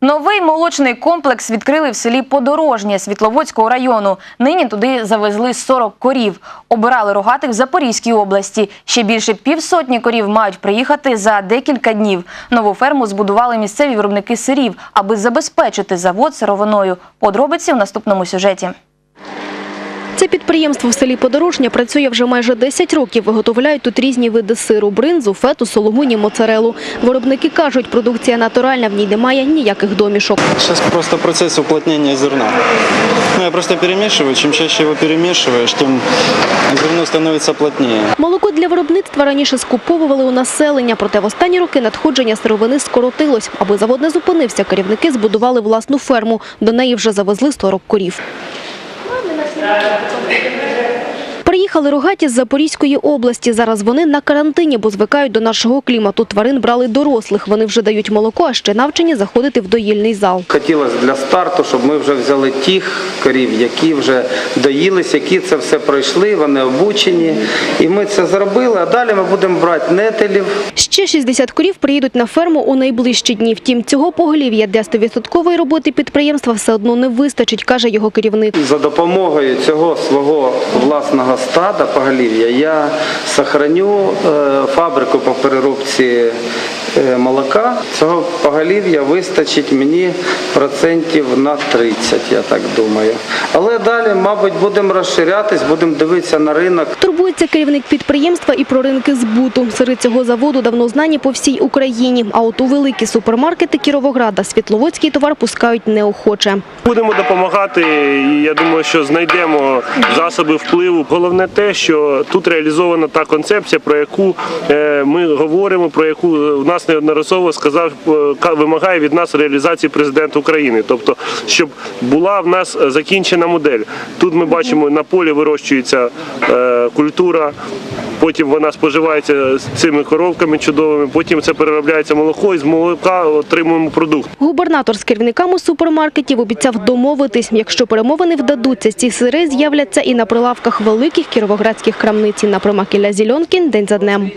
Новий молочний комплекс відкрили в селі Подорожнє Світловодського району. Нині туди завезли 40 корів. Обирали рогатих в Запорізькій області. Ще більше півсотні корів мають приїхати за декілька днів. Нову ферму збудували місцеві виробники сирів, аби забезпечити завод сировиною. Подробиці в наступному сюжеті. Це підприємство в селі Подорожня працює вже майже 10 років. Виготовляють тут різні види сиру – бринзу, фету, соломині, моцарелу. Виробники кажуть, продукція натуральна, в ній немає ніяких домішок. Сейчас просто процесс уплотнения зерна. Ну, я просто перемешиваю. Чем чаще его перемешиваешь, тем зерно становится плотнее. Молоко для виробництва раніше скуповували у населення, проте в останні роки надходження сировини скоротилось. Аби завод не зупинився, керівники збудували власну ферму. До неї вже завезли 40 корів. 哎，不对。Приїхали рогаті з Запорізької області. Зараз вони на карантині, бо звикають до нашого клімату. Тварин брали дорослих. Вони вже дають молоко, а ще навчені заходити в доїльний зал. Хотілося для старту, щоб ми вже взяли тих корів, які вже доїлись, які це все пройшли, вони обучені. І ми це зробили, а далі ми будемо брати нетелів. Ще 60 корів приїдуть на ферму у найближчі дні. Втім, цього поголів'я для 100% роботи підприємства все одно не вистачить, каже його керівник. За допомогою цього свого власного стада поголів'я я сохраню е, фабрику по переробці е, молока. Цього поголів'я вистачить мені процентів на 30, я так думаю. Але далі, мабуть, будемо розширятись, будемо дивитися на ринок. Турбується керівник підприємства і про ринки збуту. Сири цього заводу давно знані по всій Україні. А от у великі супермаркети Кіровограда світловодський товар пускають неохоче. Будемо допомагати, і я думаю, що знайдемо засоби впливу. Головне те, що тут реалізована та концепція, про яку е, ми говоримо, про яку у нас неодноразово сказав, е, вимагає від нас реалізації президент України. Тобто, щоб була в нас е, закінчена модель. Тут ми бачимо на полі вирощується е, культура. Потім вона споживається з цими коровками чудовими. Потім це переробляється молоко, і з молока отримуємо продукт. Губернатор з керівниками супермаркетів обіцяв домовитись. Якщо перемовини вдадуться, ці сири з'являться і на прилавках великих кіровоградських крамниць. На промакіля Зільонкін день за днем.